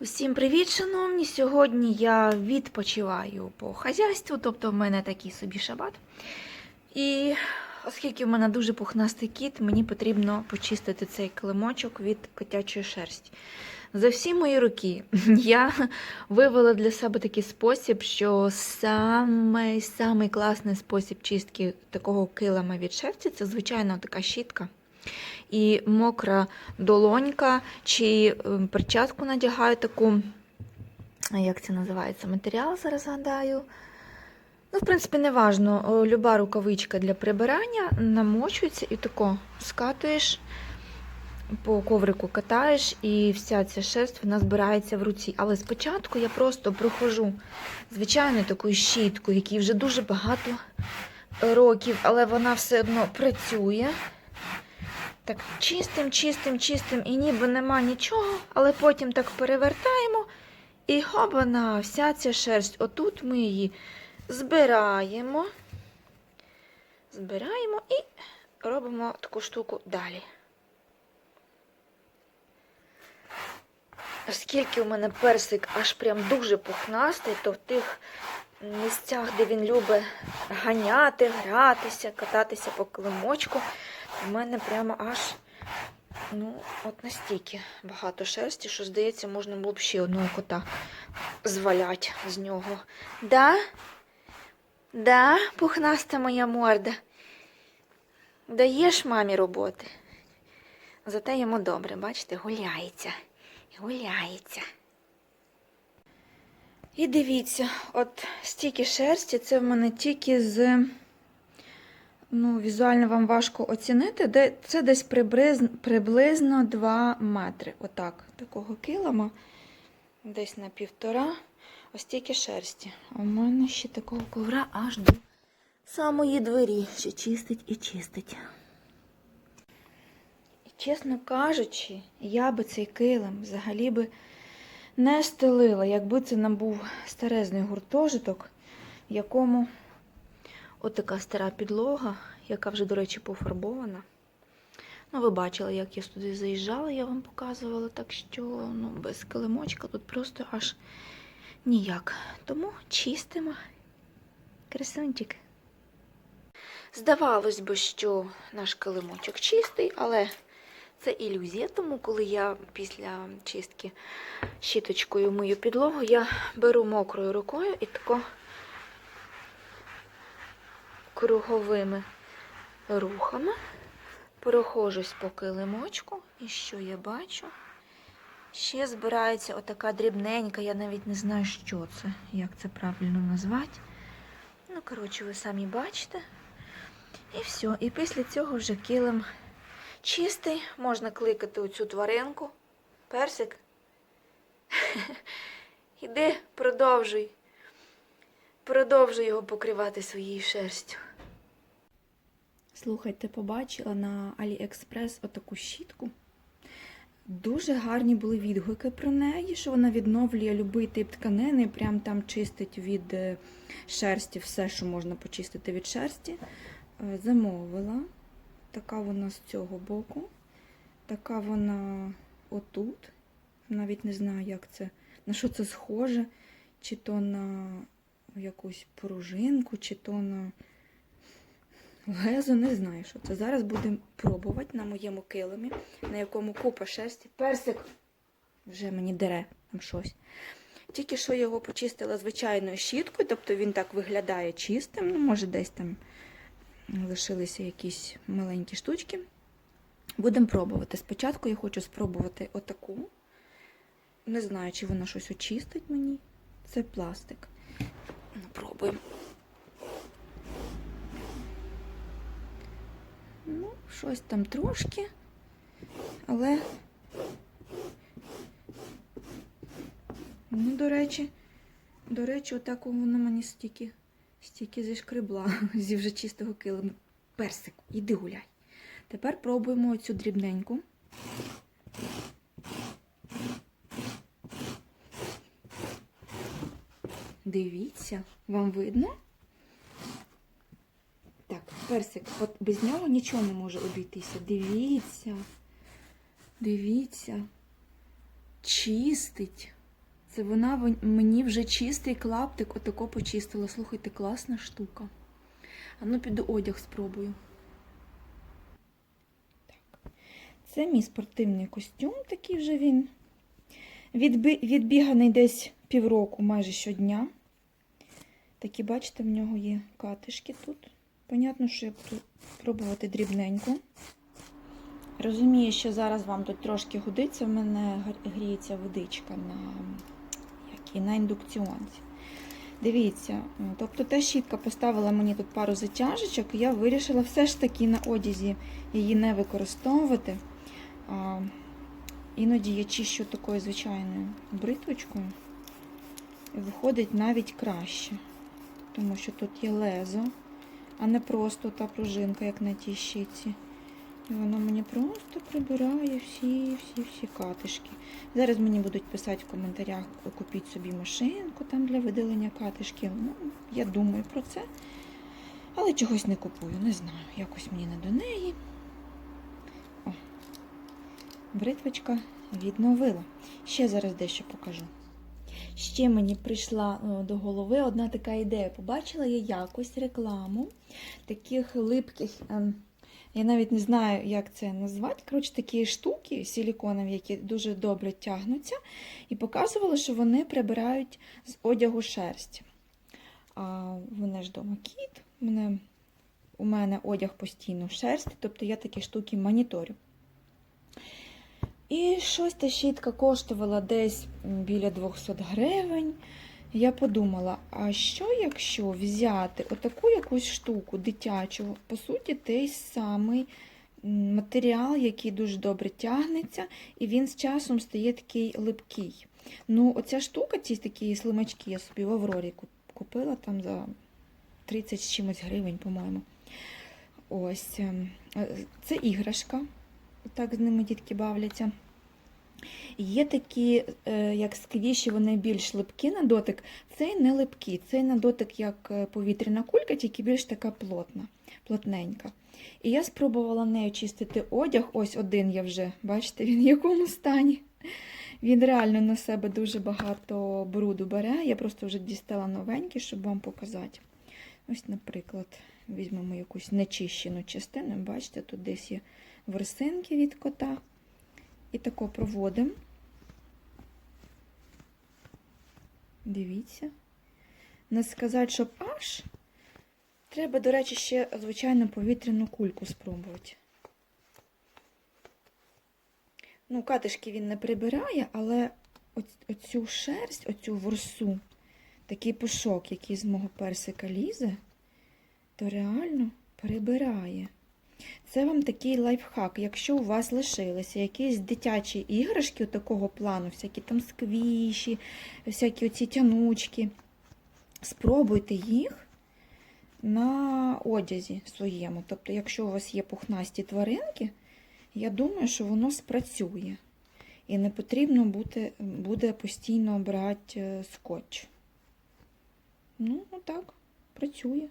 Усім привіт, шановні! Сьогодні я відпочиваю по хазяйству, тобто в мене такий собі шабат. І оскільки в мене дуже пухнастий кіт, мені потрібно почистити цей килимочок від котячої шерсті. За всі мої роки я вивела для себе такий спосіб, що самий, самий класний спосіб чистки такого килима від шерсті це звичайно така щітка і мокра долонька, чи ем, перчатку надягаю таку, як це називається, матеріал, зараз згадаю. Ну, в принципі, не важно. Люба рукавичка для прибирання намочується і тако скатуєш, по коврику катаєш, і вся ця шерсть вона збирається в руці. Але спочатку я просто проходжу звичайною такою щіткою, якій вже дуже багато років, але вона все одно працює. Так, чистим, чистим, чистим, і ніби нема нічого, але потім так перевертаємо, і хобана, вся ця шерсть. Отут ми її збираємо, збираємо і робимо таку штуку далі. Оскільки у мене персик аж прям дуже пухнастий, то в тих місцях, де він любить ганяти, гратися, кататися по килимочку, у мене прямо аж, ну, от настільки багато шерсті, що, здається, можна було б ще одного кота звалять з нього. Да? Да, пухнаста моя морда. Даєш мамі роботи. Зате йому добре, бачите, гуляється. Гуляється. І дивіться, от стільки шерсті, це в мене тільки з ну, візуально вам важко оцінити, де це десь приблизно, приблизно 2 метри. Отак, такого килима, десь на півтора. Ось тільки шерсті. А в мене ще такого ковра аж до самої двері. Ще чистить і чистить. І, чесно кажучи, я би цей килим взагалі би не стелила, якби це нам був старезний гуртожиток, в якому Отака стара підлога, яка вже, до речі, пофарбована. Ну, ви бачили, як я туди заїжджала, я вам показувала, так що ну, без килимочка тут просто аж ніяк. Тому чистимо красунчик. Здавалось би, що наш килимочок чистий, але це ілюзія, тому коли я після чистки щіточкою мию підлогу, я беру мокрою рукою і тако круговими рухами прохожусь по килимочку, і що я бачу? Ще збирається отака дрібненька, я навіть не знаю, що це, як це правильно назвати. Ну, коротше, ви самі бачите. І все. І після цього вже килим чистий, можна кликати оцю тваринку. Персик. Іди, продовжуй. Продовжуй його покривати своєю шерстю. Слухайте, побачила на AliExpress отаку щітку. Дуже гарні були відгуки про неї, що вона відновлює будь-який тип тканини, прям там чистить від е, шерсті все, що можна почистити від шерсті. Е, Замовила. Така вона з цього боку. Така вона отут. Навіть не знаю, як це, на що це схоже, чи то на якусь пружинку, чи то на лезо, не знаю, що це. Зараз будемо пробувати на моєму килимі, на якому купа шерсті. Персик вже мені дере там щось. Тільки що його почистила звичайною щіткою, тобто він так виглядає чистим, ну, може, десь там лишилися якісь маленькі штучки. Будемо пробувати. Спочатку я хочу спробувати отаку. Не знаю, чи вона щось очистить мені. Це пластик. Ну, пробуємо. Ну, щось там трошки, але, ну, до речі, до речі, отак воно мені стільки, стільки зішкребла зі вже чистого килиму. Персик, іди гуляй. Тепер пробуємо оцю дрібненьку. Дивіться, вам видно? Персик, от без нього нічого не може обійтися. Дивіться, дивіться, чистить. Це вона мені вже чистий клаптик отако почистила. Слухайте, класна штука. А ну піду одяг спробую. Так. Це мій спортивний костюм, такий вже він. Відби... Відбіганий десь півроку майже щодня. Такі, бачите, в нього є катишки тут. Понятно, що я буду пробувати дрібненько. Розумію, що зараз вам тут трошки годиться, в мене гріється водичка на, як і на індукціонці. Дивіться, тобто та щітка поставила мені тут пару затяжечок, і я вирішила все ж таки на одязі її не використовувати. А, іноді я чищу такою звичайною бритвочкою. І виходить навіть краще, тому що тут є лезо, а не просто та пружинка, як на тій щітці. І вона мені просто прибирає всі, всі, всі катишки. Зараз мені будуть писати в коментарях, купіть собі машинку там для видалення катишків. Ну, я думаю про це. Але чогось не купую, не знаю. Якось мені не до неї. О, бритвочка відновила. Ще зараз дещо покажу. Ще мені прийшла е, до голови одна така ідея. Побачила я якось рекламу таких липких. ем, я навіть не знаю, як це назвати. Коротше, такі штуки силіконові, які дуже добре тягнуться, і показували, що вони прибирають з одягу шерсть. А вони ж дома кіт, мене, у мене одяг постійно в шерсті, тобто я такі штуки моніторю. І щось та щітка коштувала десь біля 200 гривень. Я подумала, а що якщо взяти отаку якусь штуку дитячу, по суті, той самий матеріал, який дуже добре тягнеться, і він з часом стає такий липкий. Ну, оця штука, ці такі слимачки, я собі в Аврорі купила там за 30 з чимось гривень, по-моєму. Ось, ем, е, це іграшка. Так з ними дітки бавляться. Є такі, е, як сквіші, вони більш липкі на дотик. Цей не липкий, цей на дотик як е, повітряна кулька, тільки більш така плотна, плотненька. І я спробувала нею чистити одяг. Ось один я вже, бачите, він в якому стані. Він реально на себе дуже багато бруду бере. Я просто вже дістала новенький, щоб вам показати. Ось, наприклад, візьмемо якусь нечищену частину. Бачите, тут десь є ворсинки від кота. І тако проводимо. Дивіться. Не сказати, щоб аж. Треба, до речі, ще, звичайно, повітряну кульку спробувати. Ну, катишки він не прибирає, але оцю шерсть, оцю ворсу, такий пушок, який з мого персика лізе, то реально прибирає. Це вам такий лайфхак. Якщо у вас лишилися якісь дитячі іграшки такого плану, всякі там сквіші, всякі оці тянучки, спробуйте їх на одязі своєму. Тобто, якщо у вас є пухнасті тваринки, я думаю, що воно спрацює. І не потрібно буде, буде постійно брати е, скотч. Ну, отак, працює.